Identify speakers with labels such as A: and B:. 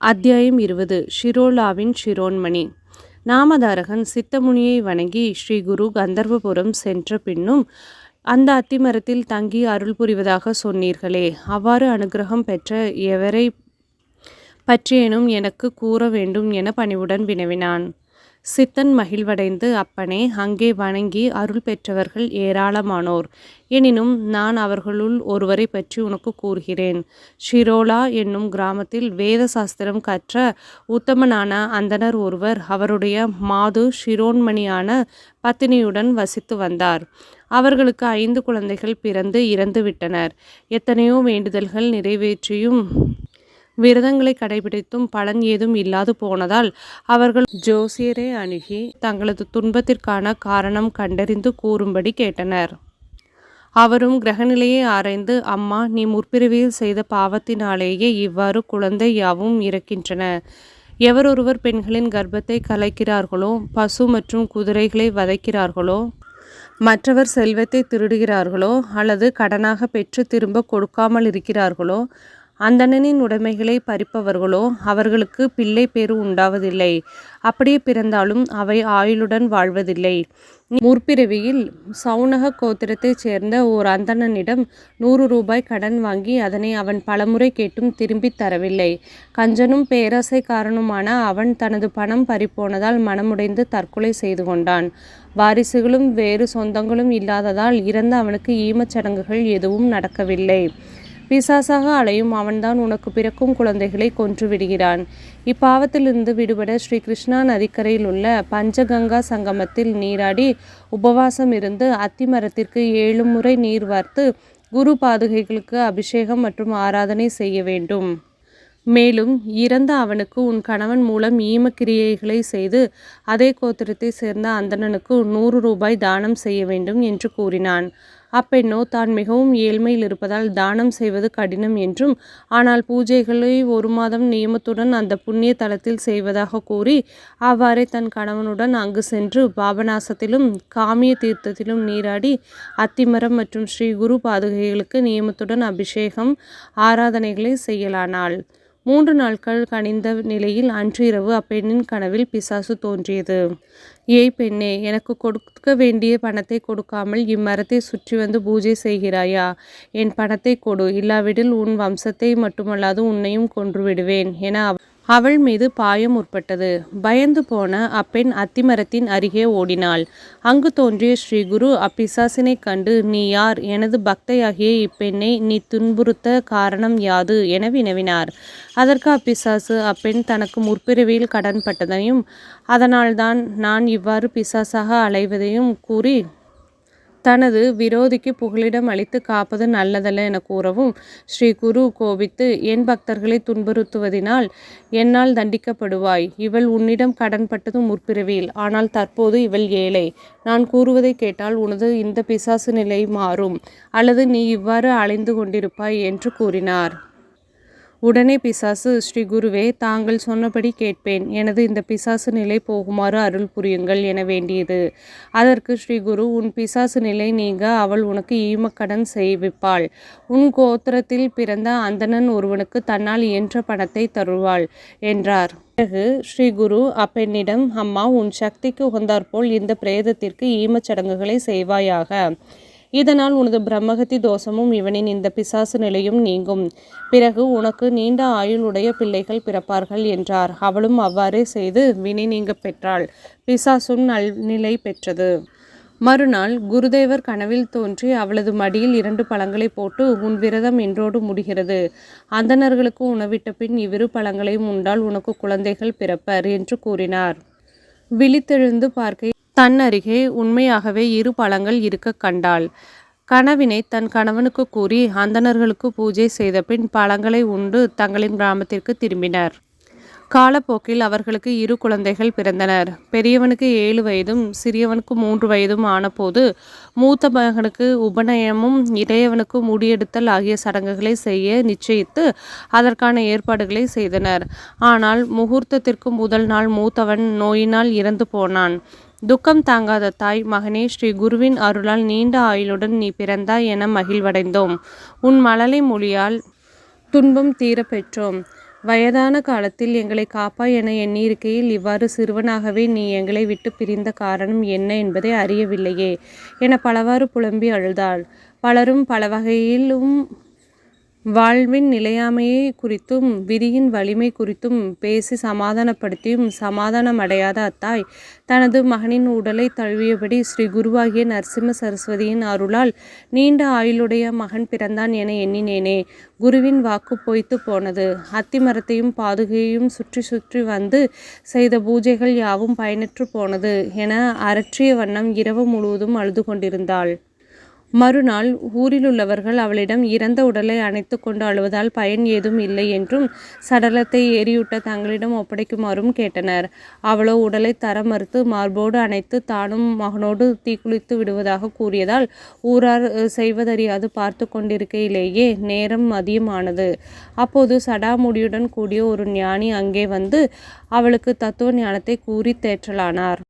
A: அத்தியாயம் இருபது. ஷிரோலாவின் ஷிரோன்மணி. நாமதாரகன் சித்தமுனியை வணங்கி ஸ்ரீ குரு கந்தர்வபுரம் சென்ற பின்னும் அந்த அத்திமரத்தில் தங்கி அருள் புரிவதாக சொன்னீர்களே. அவ்வாறு அனுகிரகம் பெற்ற எவரை பற்றியேனும் எனக்கு கூற வேண்டும் என பணிவுடன் வினவினான். சித்தன் மகிழ்வடைந்து அப்பனே அங்கே வணங்கி அருள் பெற்றவர்கள் ஏராளமானோர். எனினும் நான் அவர்களுள் ஒருவரை பற்றி உனக்கு கூறுகிறேன். ஷிரோலா என்னும் கிராமத்தில் வேத சாஸ்திரம் கற்ற உத்தமனான அந்தனர் ஒருவர் அவருடைய மாது ஷிரோன்மணியான பத்தினியுடன் வசித்து வந்தார். அவர்களுக்கு ஐந்து குழந்தைகள் பிறந்து இறந்துவிட்டனர். எத்தனையோ வேண்டுதல்கள் நிறைவேற்றியும் விரதங்களை கடைபிடித்தும் பலன் ஏதும் இல்லாது போனதால் அவர்கள் ஜோசியரை அணுகி தங்களது துன்பத்திற்கான காரணம் கண்டறிந்து கூறும்படி கேட்டனர். அவரும் கிரகநிலையை ஆராய்ந்து அம்மா நீ முற்பிறவியில் செய்த பாவத்தினாலேயே இவ்வாறு குழந்தை யாவும் இறக்கின்றன. எவரொருவர் பெண்களின் கர்ப்பத்தை கலைக்கிறார்களோ பசு மற்றும் குதிரைகளை வதைக்கிறார்களோ மற்றவர் செல்வத்தை திருடுகிறார்களோ அல்லது கடனாக பெற்று திரும்ப கொடுக்காமல் இருக்கிறார்களோ அந்தணனின் உடைமைகளை பறிப்பவர்களோ அவர்களுக்கு பிள்ளை பேறு உண்டாவதில்லை. அப்படியே பிறந்தாலும் அவை ஆயுளுடன் வாழ்வதில்லை. முற்பிறவியில் சவுனக கோத்திரத்தைச் சேர்ந்த ஓர் அந்தணனிடம் நூறு ரூபாய் கடன் வாங்கி அதனை அவன் பலமுறை கேட்டும் திரும்பித் தரவில்லை. கஞ்சனும் பேராசைக்காரனுமான அவன் தனது பணம் பறிப்போனதால் மனமுடைந்து தற்கொலை செய்து கொண்டான். வாரிசுகளும் வேறு சொந்தங்களும் இல்லாததால் இறந்த அவனுக்கு ஈமச் சடங்குகள் எதுவும் நடக்கவில்லை. பிசாசாக அலையும் அவன்தான் உனக்கு பிறக்கும் குழந்தைகளை கொன்று விடுகிறான். இப்பாவத்திலிருந்து விடுபட ஸ்ரீ கிருஷ்ணா நதிக்கரையில் உள்ள பஞ்சகங்கா சங்கமத்தில் நீராடி உபவாசம் இருந்து அத்திமரத்திற்கு ஏழு முறை நீர் வார்த்து குரு பாதுகைகளுக்கு அபிஷேகம் மற்றும் ஆராதனை செய்ய வேண்டும். மேலும் இறந்த அவனுக்கு உன் கணவன் மூலம் ஈமக்கிரியைகளை செய்து அதே கோத்திரத்தை சேர்ந்த அந்தணனுக்கு நூறு ரூபாய் தானம் செய்ய வேண்டும் என்று கூறினான். அப்பெண்ணோ தான் மிகவும் ஏழ்மையில் இருப்பதால் தானம் செய்வது கடினம் என்றும் ஆனால் பூஜைகளை ஒரு மாதம் நியமத்துடன் அந்த புண்ணிய தலத்தில் செய்வதாக கூறி அவ்வாறே தன் கணவனுடன் அங்கு சென்று பாபநாசத்திலும் காமிய தீர்த்தத்திலும் நீராடி அத்திமரம் மற்றும் ஸ்ரீ குரு பாதுகைகளுக்கு நியமத்துடன் அபிஷேகம் ஆராதனைகளை செய்யலானாள். மூன்று நாட்கள் கனிந்த நிலையில் அன்று இரவு அப்பெண்ணின் கனவில் பிசாசு தோன்றியது. ஏய் பெண்ணே எனக்கு கொடுக்க வேண்டிய பணத்தை கொடுக்காமல் இம்மரத்தை சுற்றி வந்து பூஜை செய்கிறாயா? என் பணத்தை கொடு இல்லாவிடில் உன் வம்சத்தை மட்டுமல்லாது உன்னையும் கொன்று விடுவேன் என அவள் மீது பாயம் முற்பட்டது. பயந்து போன அப்பெண் அத்திமரத்தின் அருகே ஓடினாள். அங்கு தோன்றிய ஸ்ரீ குரு அப்பிசாசினை கண்டு நீ யார்? எனது பக்தையாகிய இப்பெண்ணை நீ துன்புறுத்த காரணம் யாது? என வினவினார். அதற்கு அப்பிசாசு அப்பெண் தனக்கு முற்பிறவியில் கடன்பட்டதையும் அதனால்தான் நான் இவ்வாறு பிசாசாக அலைவதையும் கூறி தனது விரோதிக்கு புகலிடம் அளித்து காப்பது நல்லதல்ல என கூறவும் ஸ்ரீ குரு கோபித்து என் பக்தர்களை துன்புறுத்துவதினால் என்னால் தண்டிக்கப்படுவாய். இவள் உன்னிடம் கடன்பட்டது முற்பிறவியில். ஆனால் தற்போது இவள் ஏழை. நான் கூறுவதை கேட்டால் உனது இந்த பிசாசு நிலை மாறும். அல்லது நீ இவ்வாறு அலைந்து கொண்டிருப்பாய் என்று கூறினார். உடனே பிசாசு ஸ்ரீ குருவே தாங்கள் சொன்னபடி கேட்பேன். எனது இந்த பிசாசு நிலை போகுமாறு அருள் புரியுங்கள் என வேண்டியது. அதற்கு ஸ்ரீ குரு உன் பிசாசு நிலை நீங்க அவள் உனக்கு ஈமக்கடன் செய்விப்பாள். உன் கோத்திரத்தில் பிறந்த அந்தணன் ஒருவனுக்கு தன்னால் இயன்ற பணத்தை தருவாள் என்றார். பிறகு ஸ்ரீ குரு அப்பெண்ணிடம் அம்மா உன் சக்திக்கு உகந்தாற்போல் இந்த பிரேதத்திற்கு ஈமச்சடங்குகளை செய்வாயாக. இதனால் உனது பிரம்மகத்தி தோஷமும் இவனின் இந்த பிசாசு நிலையும் நீங்கும். பிறகு உனக்கு நீண்ட ஆயுளுடைய பிள்ளைகள் பிறப்பார்கள் என்றார். அவளும் அவ்வாறே செய்து வினை நீங்க பெற்றாள். பிசாசும் நல்நிலை பெற்றது. மறுநாள் குருதேவர் கனவில் தோன்றி அவளது மடியில் இரண்டு பழங்களை போட்டு உன் விரதம் என்றோடு முடிகிறது. அந்தணர்களுக்கு உணவிட்ட பின் இவ்விரு பழங்களையும் உண்டால் உனக்கு குழந்தைகள் பிறப்பர் என்று கூறினார். விழித்தெழுந்து பார்க்க தன் அருகே உண்மையாகவே இரு பழங்கள் இருக்க கண்டாள். கனவினை தன் கணவனுக்கு கூறி அந்தணர்களுக்கு பூஜை செய்த பின் பழங்களை உண்டு தங்களின் கிராமத்திற்கு திரும்பினர். காலப்போக்கில் அவர்களுக்கு இரு குழந்தைகள் பிறந்தனர். பெரியவனுக்கு ஏழு வயதும் சிறியவனுக்கு மூன்று வயதும் ஆனபோது மூத்த மகனுக்கு உபநயமும் இளையவனுக்கு முடியெடுத்தல் ஆகிய சடங்குகளை செய்ய நிச்சயித்து அதற்கான ஏற்பாடுகளை செய்தனர். ஆனால் முகூர்த்தத்திற்கு முதல் நாள் மூத்தவன் நோயினால் இறந்து போனான். துக்கம் தாங்காத தாய் மகனே ஸ்ரீ குருவின் அருளால் நீண்ட ஆயுளுடன் நீ பிறந்தாய் என மகிழ்வடைந்தோம் உன் மழலை மொழியால் துன்பம் தீர பெற்றோம் வயதான காலத்தில் எங்களை காப்பாய் என எண்ணியிருக்கையில் இவ்வாறு சிறுவனாகவே நீ எங்களை விட்டு பிரிந்த காரணம் என்ன என்பதை அறியவில்லையே என பலவாறு புலம்பி அழுதாள். பலரும் பல வகையிலும் வாழ்வின் நிலையாமையை குறித்தும் விதியின் வலிமை குறித்தும் பேசி சமாதானப்படுத்தியும் சமாதானம் அடையாத அத்தாய் தனது மகனின் உடலை தழுவியபடி ஸ்ரீ குருவாகிய நரசிம்ம சரஸ்வதியின் அருளால் நீண்ட ஆயுளுடைய மகன் பிறந்தான் என எண்ணினேனே. குருவின் வாக்கு பொய்த்து போனது. அத்திமரத்தையும் பாதுகையையும் சுற்றி சுற்றி வந்து செய்த பூஜைகள் யாவும் பயனற்றுப் போனது என அரற்றிய வண்ணம் இரவு முழுவதும் அழுது கொண்டிருந்தாள். மறுநாள் ஊரிலுள்ளவர்கள் அவளிடம் இறந்த உடலை அணைத்து கொண்டு அழுவதால் பயன் ஏதும் இல்லை என்றும் சடலத்தை எரியூட்ட தங்களிடம் ஒப்படைக்குமாறும் கேட்டனர். அவளோ உடலை தர மறுத்து மார்போடு அணைத்து தானும் மகனோடு தீக்குளித்து விடுவதாக கூறியதால் ஊரார் செய்வதறியாது பார்த்து கொண்டிருக்கையிலேயே நேரம் மதியம் ஆனது. அப்போது சடாமுடியுடன் கூடிய ஒரு ஞானி அங்கே வந்து அவளுக்கு தத்துவ ஞானத்தை கூறித் தேற்றலானார்.